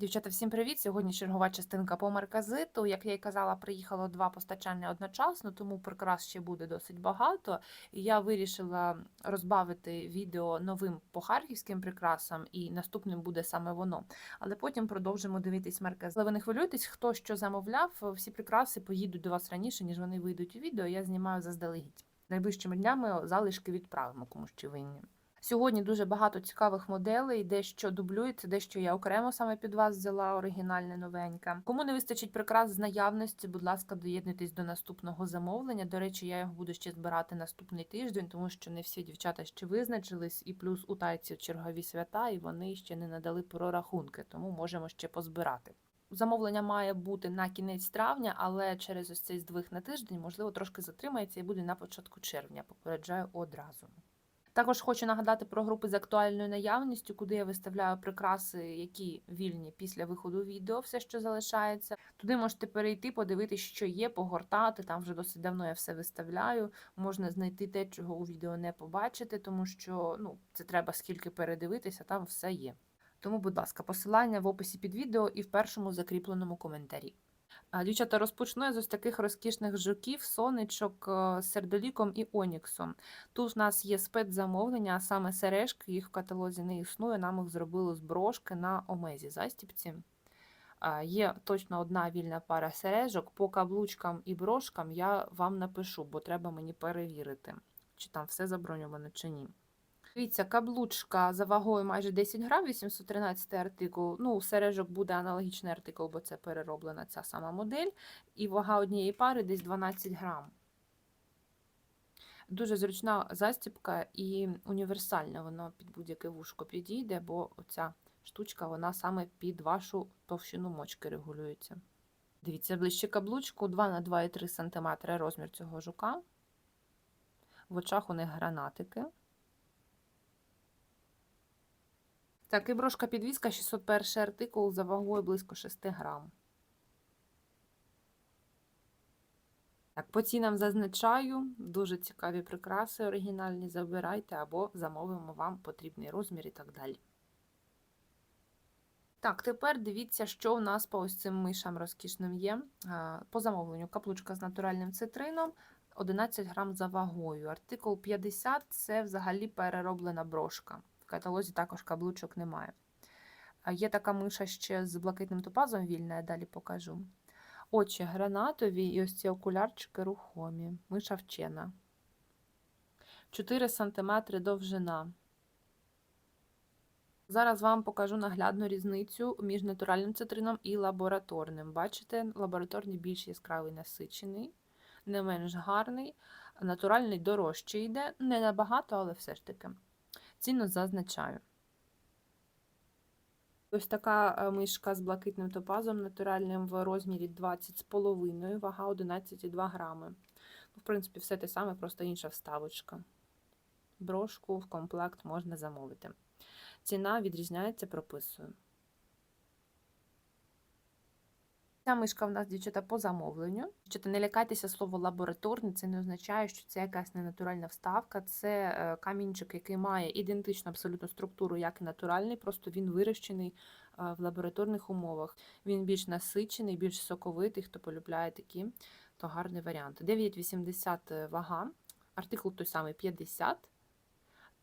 Дівчата, всім привіт! Сьогодні чергова частинка по марказиту. Як я й казала, приїхало два постачання одночасно, тому прикрас ще буде досить багато. І я вирішила розбавити відео новим по харківським прикрасам, і наступним буде саме воно. Але потім продовжимо дивитись марказ. Але ви не хвилюйтесь, хто що замовляв, всі прикраси поїдуть до вас раніше, ніж вони вийдуть у відео. Я знімаю заздалегідь. Найближчими днями залишки відправимо, кому що винні. Сьогодні дуже багато цікавих моделей, дещо дублюється, дещо я окремо саме під вас взяла оригінальне новеньке. Кому не вистачить прикрас з наявності, будь ласка, доєднуйтесь до наступного замовлення. До речі, я його буду ще збирати наступний тиждень, тому що не всі дівчата ще визначились, і плюс у тайців чергові свята, і вони ще не надали прорахунки, тому можемо ще позбирати. Замовлення має бути на кінець травня, але через ось цей здвиг на тиждень, можливо, трошки затримається і буде на початку червня. Попереджаю одразу. Також хочу нагадати про групи з актуальною наявністю, куди я виставляю прикраси, які вільні після виходу відео, все, що залишається. Туди можете перейти, подивитися, що є, погортати. Там вже досить давно я все виставляю. Можна знайти те, чого у відео не побачити, тому що ну, це треба скільки передивитися, там все є. Тому, будь ласка, посилання в описі під відео і в першому закріпленому коментарі. Дівчата, розпочну з ось таких розкішних жуків, сонечок з сердоліком і оніксом. Тут у нас є спецзамовлення, а саме сережки, їх в каталозі не існує. Нам їх зробили з брошки на омезі застіпці. Є точно одна вільна пара сережок. По каблучкам і брошкам я вам напишу, бо треба мені перевірити, чи там все заброньовано, чи ні. Дивіться, каблучка за вагою майже 10 грам, 813 артикул. Ну, у сережок буде аналогічний артикул, бо це перероблена ця сама модель. І вага однієї пари десь 12 грам. Дуже зручна застібка і універсальна. Вона під будь-яке вушко підійде, бо оця штучка вона саме під вашу товщину мочки регулюється. Дивіться, ближче каблучку 2 на 2,3 см розмір цього жука. В очах у них гранатики. Так, і брошка підвіска 601 артикул за вагою близько 6 грам. Так, по цінам зазначаю, дуже цікаві прикраси оригінальні забирайте або замовимо вам потрібний розмір і так далі. Так, тепер дивіться, що у нас по ось цим мишам розкішним є. По замовленню каплучка з натуральним цитрином 11 грам за вагою. Артикул 50 це взагалі перероблена брошка каталозі також каблучок немає. Є така миша ще з блакитним топазом вільна, я далі покажу. Очі гранатові і ось ці окулярчики рухомі. Миша вчена. 4 см довжина. Зараз вам покажу наглядну різницю між натуральним цитрином і лабораторним. Бачите, лабораторний більш яскравий насичений, не менш гарний, натуральний дорожче йде, не набагато, але все ж таки. Ціну зазначаю. Ось така е, мишка з блакитним топазом натуральним в розмірі 20,5, вага 11,2 грами. Ну, В принципі, все те саме, просто інша вставочка. Брошку в комплект можна замовити. Ціна відрізняється, прописую. Ця мишка в нас, дівчата, по замовленню. Дівчата, не лякайтеся слово лабораторний, це не означає, що це якась ненатуральна вставка. Це е, камінчик, який має ідентичну абсолютно структуру, як і натуральний, просто він вирощений е, в лабораторних умовах. Він більш насичений, більш соковитий, хто полюбляє такі, то гарний варіант. 9,80 вага, артикул той самий 50.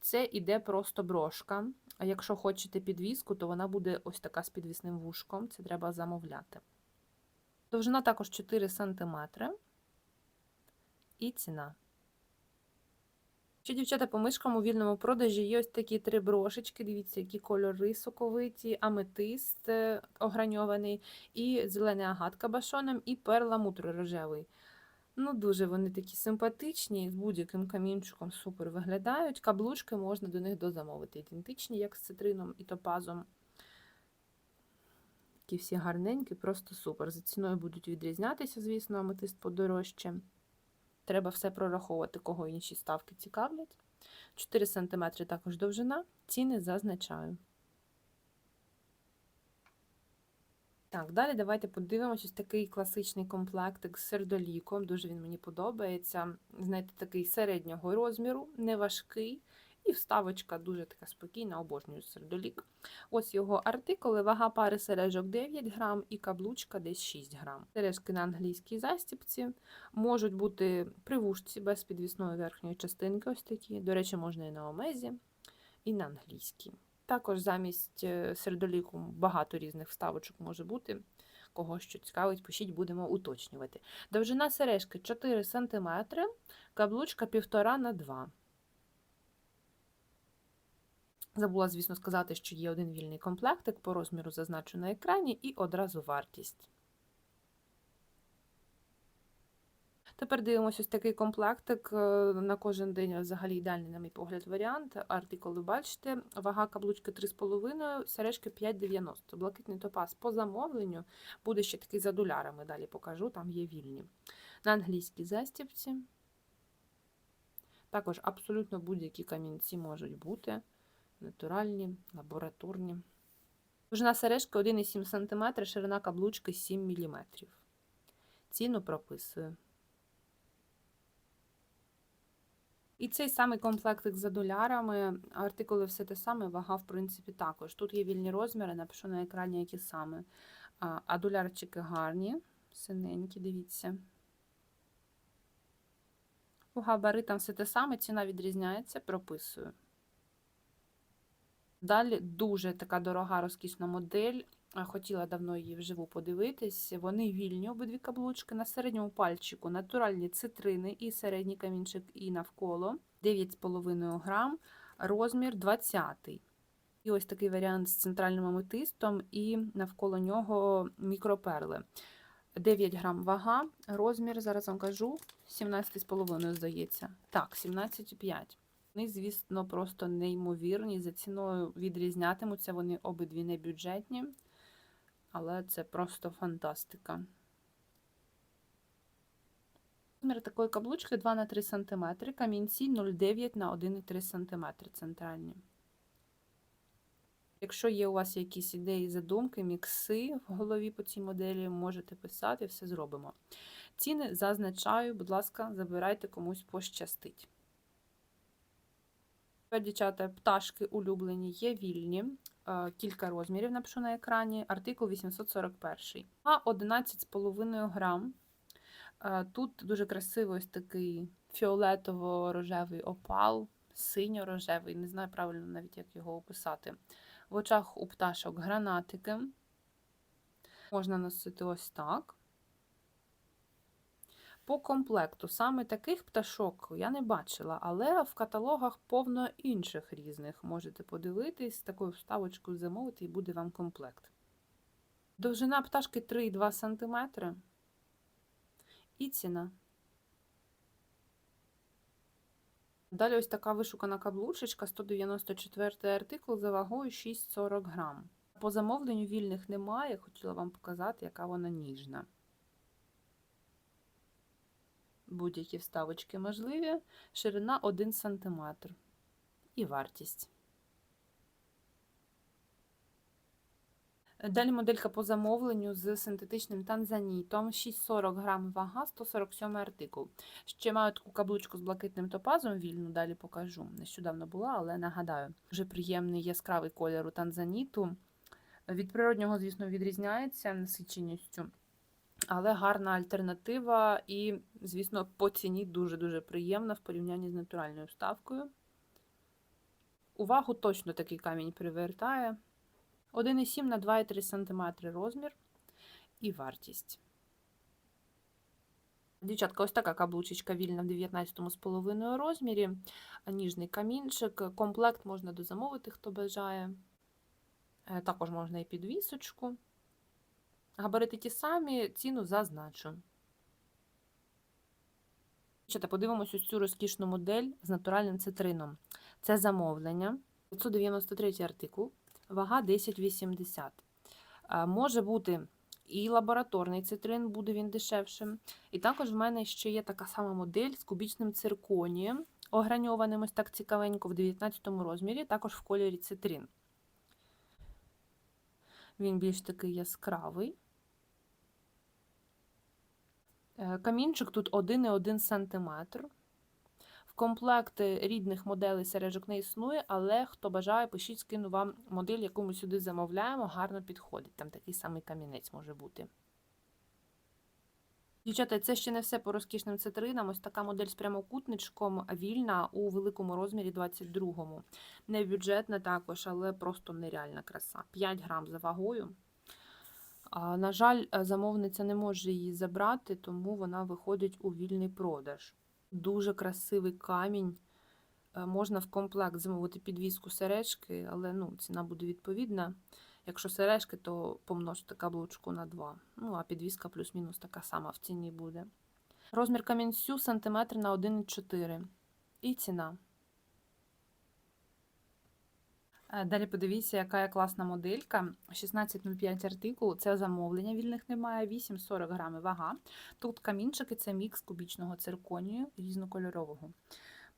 Це іде просто брошка. А якщо хочете підвіску, то вона буде ось така з підвісним вушком. Це треба замовляти. Довжина також 4 см. І ціна. Ще, дівчата, по мишкам у вільному продажі є ось такі три брошечки. Дивіться, які кольори соковиті, аметист е, ограньований, і зелений агат кабашоном, і перламутр рожевий. Ну, Дуже вони такі симпатичні, з будь-яким камінчиком супер виглядають. Каблучки можна до них дозамовити. Ідентичні, як з цитрином і топазом. Такі всі гарненькі, просто супер. За ціною будуть відрізнятися, звісно, аметист подорожче. Треба все прораховувати, кого інші ставки цікавлять. 4 см також довжина, ціни зазначаю. Так, далі давайте подивимось ось такий класичний комплектик з сердоліком. Дуже він мені подобається. Знаєте, такий середнього розміру, неважкий І вставочка дуже така спокійна, обожнюю сердолік. Ось його артикули, вага пари сережок 9 грам і каблучка десь 6 грам. Сережки на англійській застіпці можуть бути при вушці без підвісної верхньої частинки, ось такі. До речі, можна і на омезі, і на англійській. Також замість е, сердоліку багато різних вставочок може бути. Кого що цікавить, пишіть, будемо уточнювати. Довжина сережки 4 см, каблучка 1,5 на 2 Забула, звісно, сказати, що є один вільний комплектик по розміру зазначу на екрані і одразу вартість. Тепер дивимося ось такий комплектик е, на кожен день взагалі ідеальний, на мій погляд, варіант. Артикули бачите, вага каблучки 3,5, сережки 5,90. Блакитний топаз по замовленню буде ще такий за долярами, далі покажу, там є вільні. На англійській застібці. Також абсолютно будь-які камінці можуть бути натуральні, лабораторні. Довжина сережки 1,7 см, ширина каблучки 7 мм. Ціну прописую. І цей самий комплектик за долярами, артикули все те саме, вага, в принципі, також. Тут є вільні розміри, напишу на екрані, які саме. А, долярчики гарні, синенькі, дивіться. По габаритам все те саме, ціна відрізняється, прописую. Далі дуже така дорога розкішна модель. Хотіла давно її вживу подивитись. Вони вільні, обидві каблучки. На середньому пальчику натуральні цитрини і середній камінчик, і навколо 9,5 грам, розмір 20. І ось такий варіант з центральним аметистом, і навколо нього мікроперли. 9 грам вага, розмір, зараз вам кажу, 17,5, здається. Так, 17,5. Вони, звісно, просто неймовірні. За ціною відрізнятимуться вони обидві не бюджетні, але це просто фантастика. Розмір такої каблучки 2 на 3 см, камінці 0,9 на 1,3 см центральні. Якщо є у вас якісь ідеї, задумки, мікси в голові по цій моделі, можете писати, все зробимо. Ціни зазначаю, будь ласка, забирайте комусь пощастить. Дівчата, пташки улюблені, є вільні, е, кілька розмірів напишу на екрані, артикул 841. А 11,5 грам. Е, Тут дуже красивий ось такий фіолетово-рожевий опал, синьо-рожевий, не знаю правильно навіть, як його описати. В очах у пташок гранатики. Можна носити ось так. По комплекту саме таких пташок я не бачила, але в каталогах повно інших різних. Можете подивитись, такою вставочкою замовити і буде вам комплект. Довжина пташки 3,2 см. І ціна. Далі ось така вишукана каблучечка, 194 артикул за вагою 6,40 грам. По замовленню вільних немає, хотіла вам показати, яка вона ніжна. Будь-які вставочки можливі, ширина 1 см і вартість. Далі моделька по замовленню з синтетичним танзанітом, 6,40 грам вага, 147 артикул. Ще маю таку каблучку з блакитним топазом, вільну далі покажу. Нещодавно була, але нагадаю, дуже приємний яскравий кольор у танзаніту. Від природнього, звісно, відрізняється насиченістю. Але гарна альтернатива і, звісно, по ціні дуже-дуже приємна в порівнянні з натуральною вставкою. Увагу точно такий камінь привертає. 1,7 на 2,3 см розмір і вартість. Дівчатка, ось така каблучечка вільна в 19,5 розмірі, ніжний камінчик. Комплект можна дозамовити, хто бажає. Е, Також можна і підвісочку. Габарити ті самі, ціну зазначу. Подивимось ось цю розкішну модель з натуральним цитрином. Це замовлення. 593 артикул, вага 10,80. Е, Може бути і лабораторний цитрин, буде він дешевшим. І також в мене ще є така сама модель з кубічним цирконієм, ограньованим ось так цікавенько в 19 розмірі, також в кольорі цитрин. Він більш такий яскравий. Е, Камінчик тут 1,1 см. В комплекти рідних моделей сережок не існує, але хто бажає, пишіть, скину вам модель, яку ми сюди замовляємо, гарно підходить. Там такий самий камінець може бути. Дівчата, це ще не все по розкішним цитринам. Ось така модель з прямокутничком вільна у великому розмірі 22-му. Не бюджетна також, але просто нереальна краса. 5 грам за вагою. На жаль, е, замовниця не може її забрати, тому вона виходить у вільний продаж. Дуже красивий камінь. Е, Можна в комплект замовити підвіску сережки, але ну, ціна буде відповідна. Якщо сережки, то помножте каблучку на 2. Ну, а підвіска плюс-мінус така сама в ціні буде. Розмір камінцю сантиметр на 1,4. І ціна. Далі подивіться, яка є класна моделька. 1605 артикул. Це замовлення, вільних немає. 8,40 грами вага. Тут камінчики це мікс кубічного цирконію різнокольорового.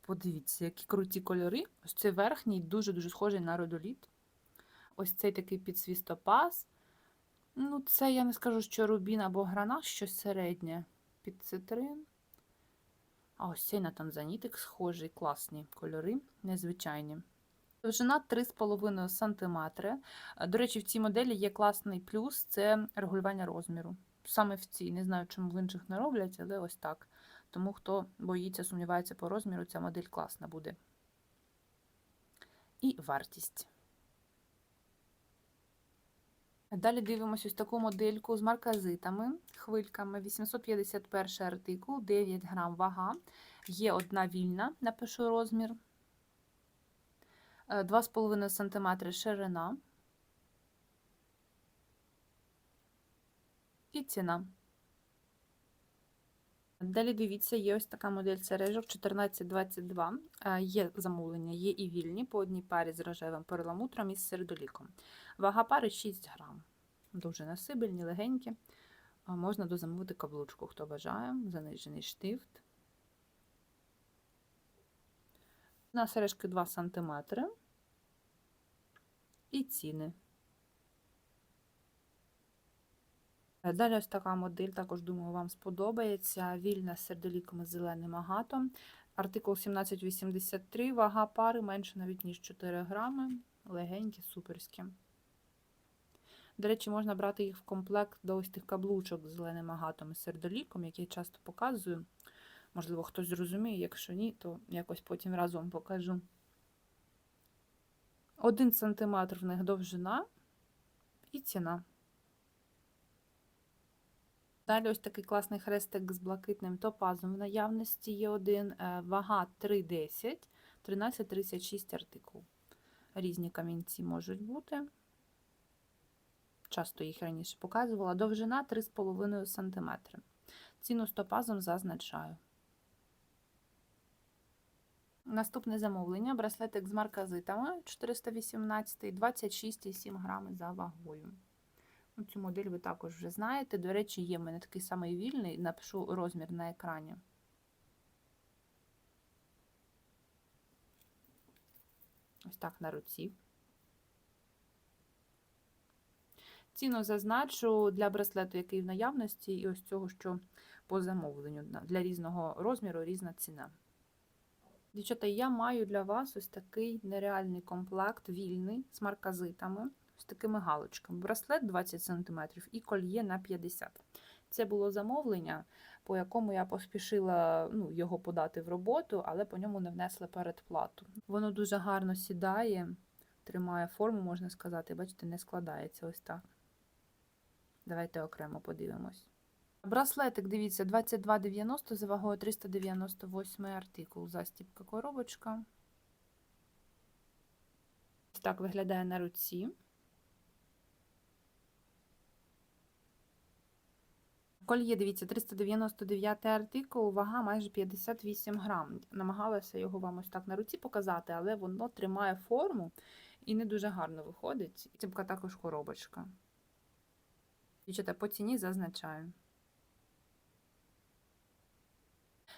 Подивіться, які круті кольори. Ось цей верхній дуже-дуже схожий на родоліт. Ось цей такий підсвістопаз. Ну, це я не скажу, що рубін або гранат, щось середнє. Під цитрин. А ось цей на танзанітик схожий, класні кольори, незвичайні. Довжина 3,5 см. До речі, в цій моделі є класний плюс це регулювання розміру. Саме в цій. Не знаю, чому в інших не роблять, але ось так. Тому хто боїться, сумнівається по розміру, ця модель класна буде. І вартість. Далі дивимося ось таку модельку з марказитами, хвильками. 851 артикул, 9 грам вага. Є одна вільна, напишу розмір. Е, 2,5 см ширина. І ціна. Далі дивіться, є ось така модель сережок 1422. Е, Є замовлення, є і вільні по одній парі з рожевим перламутром і з сердоліком. Вага пари 6 грам. Дуже насибельні, легенькі. Можна дозамовити каблучку, хто бажає, занижений штифт. На сережки 2 см. І ціни. Далі ось така модель, також, думаю, вам сподобається. Вільна з сердоліком і зеленим агатом. Артикул 1783, вага пари менше навіть, ніж 4 грами. Легенькі, суперські. До речі, можна брати їх в комплект до ось тих каблучок з зеленим агатом і сердоліком, які я часто показую. Можливо, хтось зрозуміє, якщо ні, то якось потім разом покажу. Один сантиметр в них довжина і ціна. Далі ось такий класний хрестик з блакитним топазом. В наявності є один, е, вага 3,10, 13,36 артикул. Різні камінці можуть бути. Часто їх раніше показувала. Довжина 3,5 см. Ціну з топазом зазначаю. Наступне замовлення. Браслетик з марказитами 418, 26,7 грами за вагою. Ну, Цю модель ви також вже знаєте. До речі, є в мене такий самий вільний, напишу розмір на екрані. Ось так на руці. Ціну зазначу для браслету, який в наявності, і ось цього, що по замовленню. Для різного розміру різна ціна. Дівчата, я маю для вас ось такий нереальний комплект, вільний, з марказитами з такими галочками. Браслет 20 см і кольє на 50 Це було замовлення, по якому я поспішила ну, його подати в роботу, але по ньому не внесли передплату. Воно дуже гарно сідає, тримає форму, можна сказати, бачите, не складається ось так. Давайте окремо подивимось. Браслетик, дивіться, 22,90 за вагою 398 артикул. Застіпка коробочка. Ось так виглядає на руці. Кольє, дивіться, 399 артикул, вага майже 58 грам. Намагалася його вам ось так на руці показати, але воно тримає форму і не дуже гарно виходить. Ціпка також коробочка. Дівчата, по ціні зазначаю.